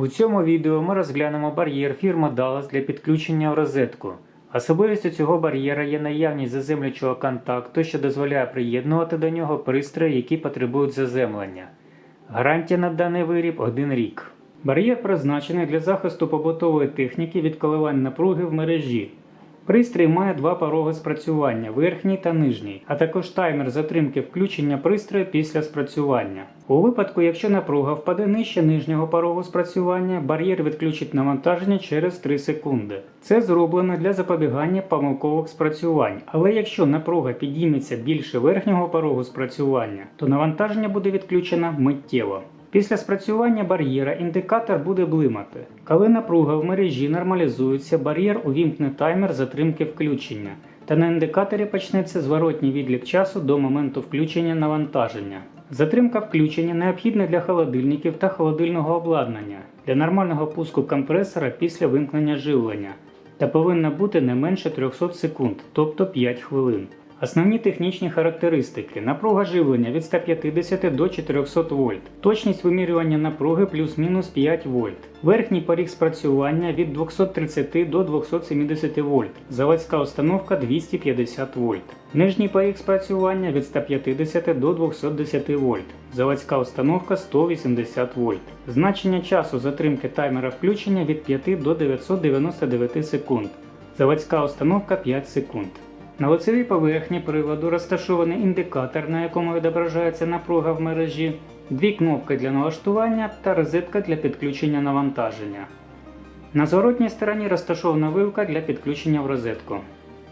У цьому відео ми розглянемо бар'єр фірми Dallas для підключення в розетку. Особливістю цього бар'єра є наявність заземлюючого контакту, що дозволяє приєднувати до нього пристрої, які потребують заземлення. Гарантія на даний виріб 1 рік. Бар'єр призначений для захисту побутової техніки від коливань напруги в мережі. Пристрій має два пороги спрацювання верхній та нижній, а також таймер затримки включення пристрою після спрацювання. У випадку, якщо напруга впаде нижче нижнього порогу спрацювання, бар'єр відключить навантаження через 3 секунди. Це зроблено для запобігання помилкових спрацювань, але якщо напруга підійметься більше верхнього порогу спрацювання, то навантаження буде відключено миттєво. Після спрацювання бар'єра індикатор буде блимати. Коли напруга в мережі нормалізується, бар'єр увімкне таймер затримки включення, та на індикаторі почнеться зворотній відлік часу до моменту включення навантаження. Затримка включення необхідна для холодильників та холодильного обладнання для нормального пуску компресора після вимкнення живлення та повинна бути не менше 300 секунд, тобто 5 хвилин. Основні технічні характеристики: напруга живлення від 150 до 400 вольт, точність вимірювання напруги плюс-мінус 5 вольт, верхній поріг спрацювання від 230 до 270 вольт, заводська установка 250 вольт, нижній поріг спрацювання від 150 до 210 вольт, заводська установка 180 вольт, значення часу затримки таймера включення від 5 до 999 секунд, заводська установка 5 секунд. На лицевій поверхні приладу розташований індикатор, на якому відображається напруга в мережі, дві кнопки для налаштування та розетка для підключення навантаження. На зворотній стороні розташована вилка для підключення в розетку.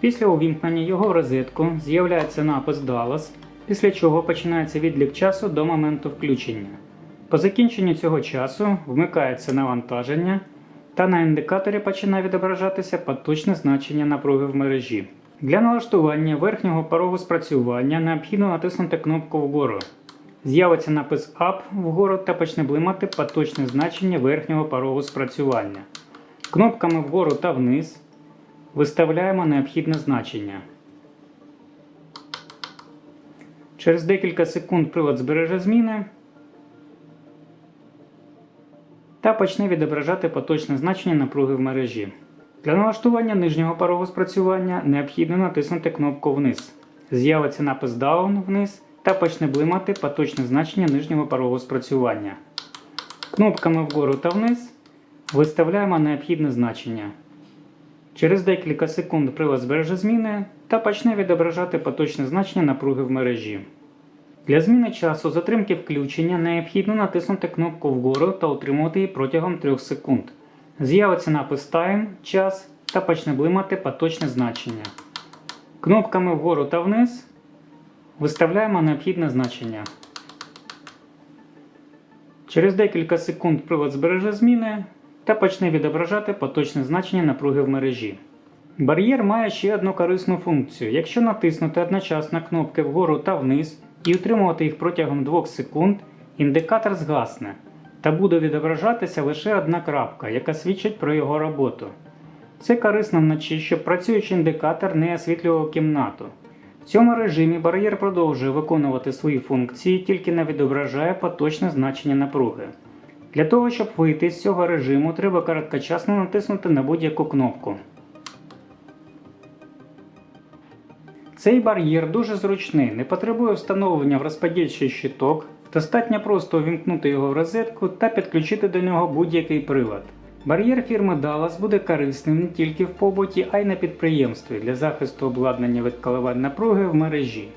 Після увімкнення його в розетку з'являється напис Dallas, після чого починається відлік часу до моменту включення. По закінченню цього часу вмикається навантаження та на індикаторі починає відображатися поточне значення напруги в мережі. Для налаштування верхнього порогу спрацювання необхідно натиснути кнопку вгору. З'явиться напис Up вгору та почне блимати поточне значення верхнього порогу спрацювання. Кнопками вгору та вниз виставляємо необхідне значення. Через декілька секунд прилад збереже зміни та почне відображати поточне значення напруги в мережі. Для налаштування нижнього порогу спрацювання необхідно натиснути кнопку вниз. З'явиться напис Down вниз та почне блимати поточне значення нижнього порогу спрацювання. Кнопками вгору та вниз виставляємо необхідне значення. Через декілька секунд прилад збереже зміни та почне відображати поточне значення напруги в мережі. Для зміни часу затримки включення необхідно натиснути кнопку вгору та утримувати її протягом 3 секунд. З'явиться напис Time, час та почне блимати поточне значення. Кнопками вгору та вниз виставляємо необхідне значення. Через декілька секунд прилад збереже зміни та почне відображати поточне значення напруги в мережі. Бар'єр має ще одну корисну функцію. Якщо натиснути одночасно кнопки вгору та вниз і утримувати їх протягом 2 секунд, індикатор згасне та буде відображатися лише одна крапка, яка свідчить про його роботу. Це корисно вночі, щоб працюючий індикатор не освітлював кімнату. В цьому режимі бар'єр продовжує виконувати свої функції, тільки не відображає поточне значення напруги. Для того, щоб вийти з цього режиму, треба короткочасно натиснути на будь-яку кнопку. Цей бар'єр дуже зручний, не потребує встановлення в розподільчий щиток, достатньо просто увімкнути його в розетку та підключити до нього будь-який прилад. Бар'єр фірми Dallas буде корисним не тільки в побуті, а й на підприємстві для захисту обладнання від коливань напруги в мережі.